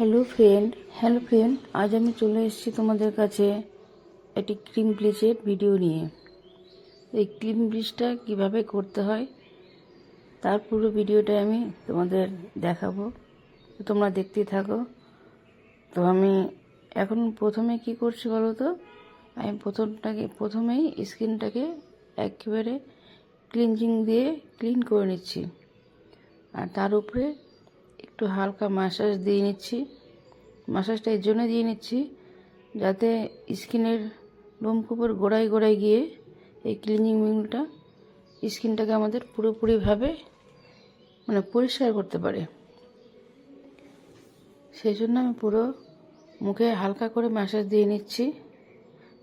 Hello friend hello friend আজ আমি চলে এসেছি তোমাদের কাছে একটি ক্রিম ব্লিচের ভিডিও নিয়ে। এই ক্রিম ব্লিচটা কীভাবে করতে হয়, তার পুরো ভিডিওটা আমি তোমাদের দেখাবো। তোমরা দেখতেই থাকো। তো আমি এখন প্রথমে কি করছি বলো তো? আমি প্রথমটাকে, প্রথমেই স্কিনটাকে একেবারে ক্লিনজিং দিয়ে ক্লিন করে নিচ্ছি। আর তার উপরে একটু হালকা মাসাজ দিয়ে নিচ্ছি। মাসাজটা এর জন্য দিয়ে নিচ্ছি যাতে স্কিনের লোমকূপের গোড়ায় গোড়ায় গিয়ে এই ক্লিনিং মিলটা স্কিনটাকে আমাদের পুরোপুরিভাবে মানে পরিষ্কার করতে পারে। সেই জন্য আমি পুরো মুখে হালকা করে মাসাজ দিয়ে নিচ্ছি।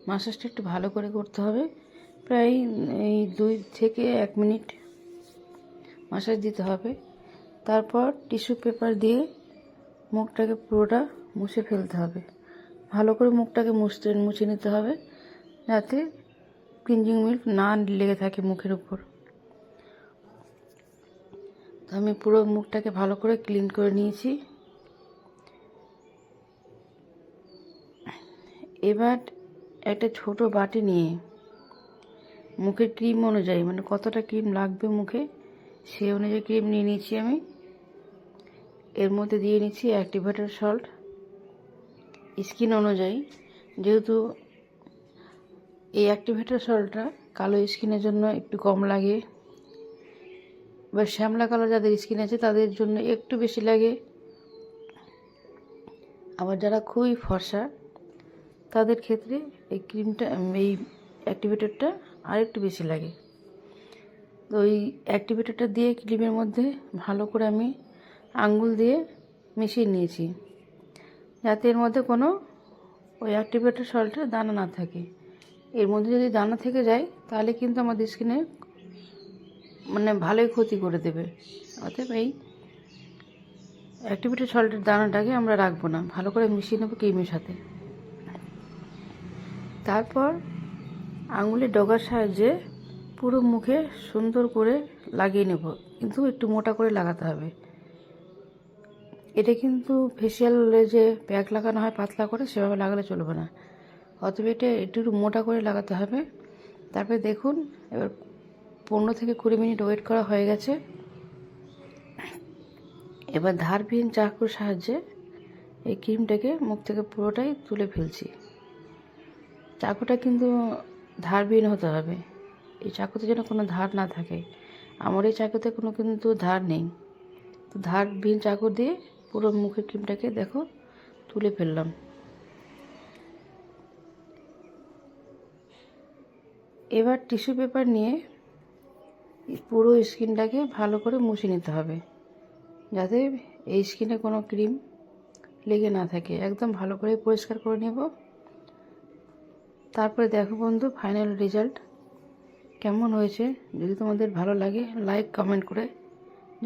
মাসাজটা একটু ভালো করে করতে হবে। প্রায় এই দুই থেকে এক মিনিট মাসাজ দিতে হবে। তারপর টিস্যু পেপার দিয়ে মুখটাকে পুরোটা মুছে ফেলতে হবে। ভালো করে মুখটাকে মুছতে, মুছে নিতে হবে যাতে ক্লিনজিং মিল্ক না লেগে থাকে মুখের উপর। তো আমি পুরো মুখটাকে ভালো করে ক্লিন করে নিয়েছি। এবার একটা ছোট বাটি নিয়ে মুখের ক্রিম অনুযায়ী মানে কতটা ক্রিম লাগবে মুখে সেই অনুযায়ী ক্রিম নিয়ে নিয়েছি আমি। এর মধ্যে দিয়ে নিচ্ছি অ্যাক্টিভেটার সল্ট। স্কিন অনুযায়ী, যেহেতু এই অ্যাক্টিভেটার সল্টটা কালো স্কিনের জন্য একটু কম লাগে বা শ্যামলা কালো যাদের স্কিন আছে তাদের জন্য একটু বেশি লাগে। আবার যারা খুবই ফর্সা, তাদের ক্ষেত্রে এই ক্রিমটা, এই অ্যাক্টিভেটরটা আর একটু বেশি লাগে। তো ওই অ্যাক্টিভেটরটা দিয়ে ক্রিমের মধ্যে ভালো করে আমি আঙ্গুল দিয়ে মিশিয়ে নিয়েছি, যাতে এর মধ্যে কোনো ওই অ্যাক্টিভেটর সল্টের দানা না থাকে। এর মধ্যে যদি দানা থেকে যায়, তাহলে কিন্তু আমাদের স্কিনে মানে ভালোই ক্ষতি করে দেবে। অতএব এই অ্যাক্টিভেটেড সল্টের দানাটাকে আমরা রাখব না, ভালো করে মিশিয়ে নেব ক্রিমের সাথে। তারপর আঙুলের ডগার সাহায্যে পুরো মুখে সুন্দর করে লাগিয়ে নেব, কিন্তু একটু মোটা করে লাগাতে হবে। এটা কিন্তু ফেসিয়ালে যে প্যাক লাগানো হয়, পাতলা করে, সেভাবে লাগালে চলবে না। অতএব এটা একটু একটু মোটা করে লাগাতে হবে। তারপরে দেখুন, এবার পনেরো থেকে কুড়ি মিনিট ওয়েট করা হয়ে গেছে। এবার ধারবিহীন চাকুর সাহায্যে এই ক্রিমটাকে মুখ থেকে পুরোটাই তুলে ফেলছি। চাকুটা কিন্তু ধারবিহীন হতে হবে। এই চাকুতে যেন কোনো ধার না থাকে। আমার এই চাকুতে কোনো কিন্তু ধার নেই। তো ধারবিহীন চাকু দিয়ে পুরো মুখের ক্রিমটাকে দেখো, তুলে ফেললাম। এবার টিস্যু পেপার নিয়ে পুরো স্কিনটাকে ভালো করে মুছে নিতে হবে, যাতে এই স্কিনে কোনো ক্রিম লেগে না থাকে। একদম ভালো করে পরিষ্কার করে নেব। তারপরে দেখো বন্ধু, ফাইনাল রেজাল্ট কেমন হয়েছে? যদি তোমাদের ভালো লাগে, লাইক, কমেন্ট করে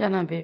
জানাবে।